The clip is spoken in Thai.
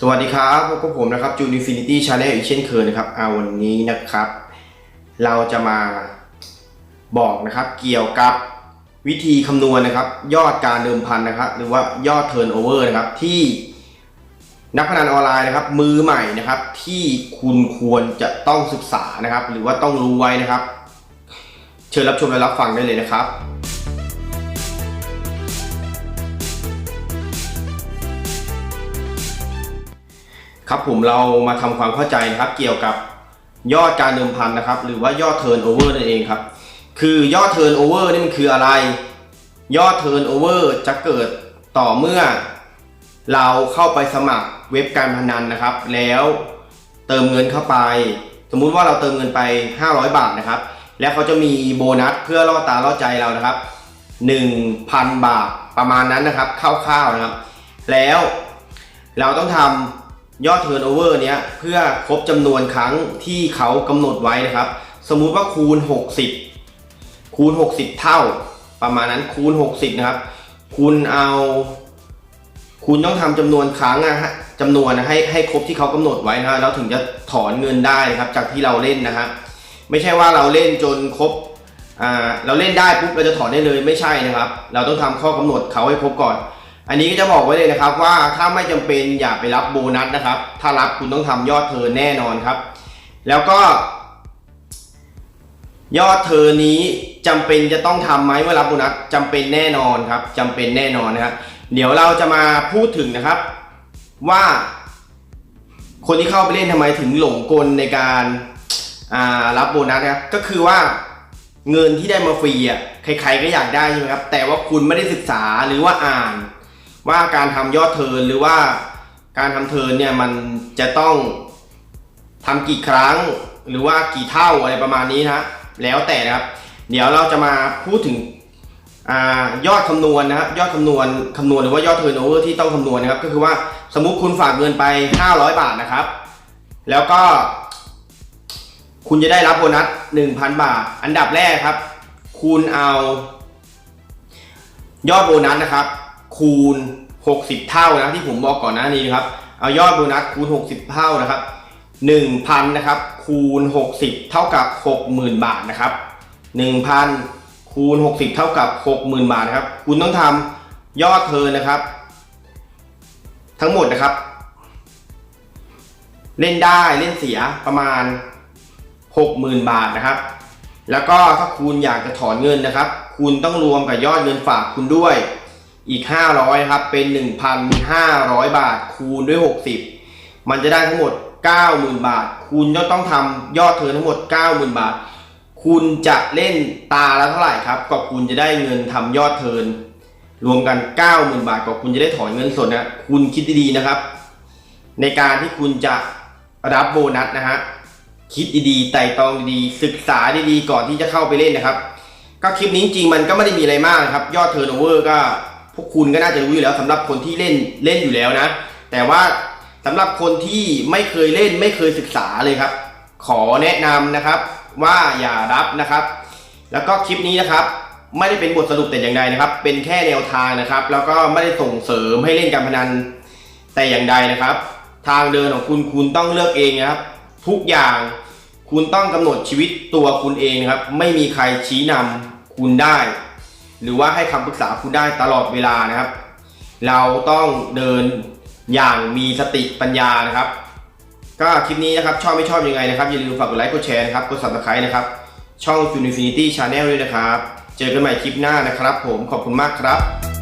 สวัสดีครับพบกับผมนะครับจูน Infinity Channel อีกเช่นเคยนะครับเอาวันนี้นะครับ เราจะมาบอกนะครับเกี่ยวกับวิธีคำนวณนะครับ ยอดการเดิมพันนะครับ หรือว่ายอด turnover นะครับที่นักพนันออนไลน์นะครับ มือใหม่นะครับ ที่คุณควรจะต้องศึกษานะครับ หรือว่าต้องรู้ไว้นะครับ เชิญรับชมและรับฟังได้เลยนะครับ ครับผมเรามาทำความเข้าใจนะครับ เกี่ยวกับยอดการเดิมพันนะครับ หรือว่ายอด turnover นั่นเองครับ คือยอด turnover นี่มันคืออะไร ยอด turnover จะเกิดต่อเมื่อ เราเข้าไปสมัครเว็บการพนันนะครับ แล้วเติมเงินเข้าไป สมมุติว่าเราเติมเงินไป 500 บาทนะครับ แล้วเขาจะมีโบนัสเพื่อล่อตาล่อใจเรานะครับ 1,000 บาทประมาณนั้นนะครับคร่าวๆนะครับ แล้วเราต้องทำ ยอด turnover เนี้ยเพื่อครบจำนวนครั้งที่เขากำหนดไว้นะครับ สมมุติว่าคูณ 60 คูณ 60 เท่า ประมาณนั้นคูณ 60 นะครับ คุณเอา คุณต้องทำจำนวนครั้งนะฮะจำนวนนะให้ให้ครบที่เขากำหนดไว้นะแล้วถึงจะถอนเงินได้นะครับ จากที่เราเล่นนะฮะไม่ใช่ว่าเราเล่นจนครบอ่าเราเล่นได้ปุ๊บเราจะถอนได้เลยไม่ใช่นะครับ เราต้องทำข้อกำหนดเขาให้ครบก่อน อันนี้ก็จะบอกไว้เลยนะครับว่าถ้าไม่จำเป็นอย่าไปรับโบนัสนะครับ ถ้ารับคุณต้องทำยอดเทินแน่นอนครับ แล้วก็ ยอดเทินนี้จำเป็นจะต้องทำไหมเมื่อรับโบนัสจำเป็นแน่นอนครับจำเป็นแน่นอนนะครับเดี๋ยวเราจะมาพูดถึงนะครับ ว่า คนที่เข้าไปเล่นทำไมถึงหลงกลในการรับโบนัสนะครับก็คือว่าเงินที่ได้มาฟรีอะใครๆก็อยากได้ใช่ไหมครับ แต่ว่าคุณไม่ได้ศึกษาหรือว่าอ่าน ว่าการทำยอดเทินหรือว่าการทำเทินเนี่ยมันจะต้องทำกี่ครั้งหรือว่ากี่เท่าอะไรประมาณนี้นะแล้วแต่นะครับ เดี๋ยวเราจะมาพูดถึงอยอดคำนวณนะครับยอดคำนวณคำนวณหรือว่ายอดเทิร์นโอเวอร์ที่ต้องคำนวณนะครับ ก็คือว่าสมมุติคุณฝากเงินไป 500 บาทนะครับ แล้วก็ คุณจะได้รับโบนัส 1,000 บาท อันดับแรกครับ คุณเอา ยอดโบนัสนะครับ คูณ 60 เท่านะที่ผมบอกก่อนหน้านี้นะครับ เอายอดโบนัสคูณ 60 เท่านะครับ 1,000นะครับคูณ 60 เท่ากับ 60,000 บาทนะครับ 1,000คูณ 60 เท่ากับ 60,000 บาทนะครับ คุณต้องทำยอดเทินนะครับ ทั้งหมดนะครับ เล่นได้เล่นเสียประมาณ 60,000 บาทนะครับ แล้วก็ถ้าคุณอยากจะถอนเงินนะครับ คุณต้องรวมกับยอดเงินฝากคุณด้วย อีก 500ครับเป็น 1,500 บาทคูณด้วย 60 มันจะได้ทั้งหมด 90,000 บาท คุณก็ต้องทำยอดเทินทั้งหมด 90,000 บาท คุณจะเล่นตาละเท่าไหร่ครับก็คุณจะได้เงินทำยอดเทินรวมกัน 90,000 บาทก็คุณจะได้ถอนเงินสดนะคุณคิดดีๆนะครับ ในการที่คุณจะรับโบนัสนะฮะคิดดีๆไต่ตองดีๆศึกษาดีๆก่อนที่จะเข้าไปเล่นนะครับ ก็คลิปนี้จริงมันก็ไม่ได้มีอะไรมากนะครับ ยอดเทิร์นโอเวอร์ก็ พวกคุณก็น่าจะรู้อยู่แล้วสำหรับคนที่เล่นเล่นอยู่แล้วนะ แต่ว่าสำหรับคนที่ไม่เคยเล่นไม่เคยศึกษาเลยครับ ขอแนะนำนะครับว่าอย่ารับนะครับ แล้วก็คลิปนี้นะครับ ไม่ได้เป็นบทสรุปแต่อย่างใดนะครับ เป็นแค่แนวทางนะครับ แล้วก็ไม่ได้ส่งเสริมให้เล่นการพนันแต่อย่างใดนะครับ ทางเดินของคุณคุณต้องเลือกเองนะครับ ทุกอย่างคุณต้องกำหนดชีวิตตัวคุณเองนะครับ ไม่มีใครชี้นำคุณได้ หรือว่าให้คำปรึกษาคุณได้ตลอดเวลานะครับ เราต้องเดินอย่างมีสติปัญญานะครับ ก็คลิปนี้นะครับชอบไม่ชอบยังไงนะครับ อย่าลืมฝากกดไลค์กดแชร์นะครับกด subscribe นะครับ ช่อง Infinity Channel ด้วยนะครับ เจอกันใหม่คลิปหน้านะครับ ผมขอบคุณมากครับ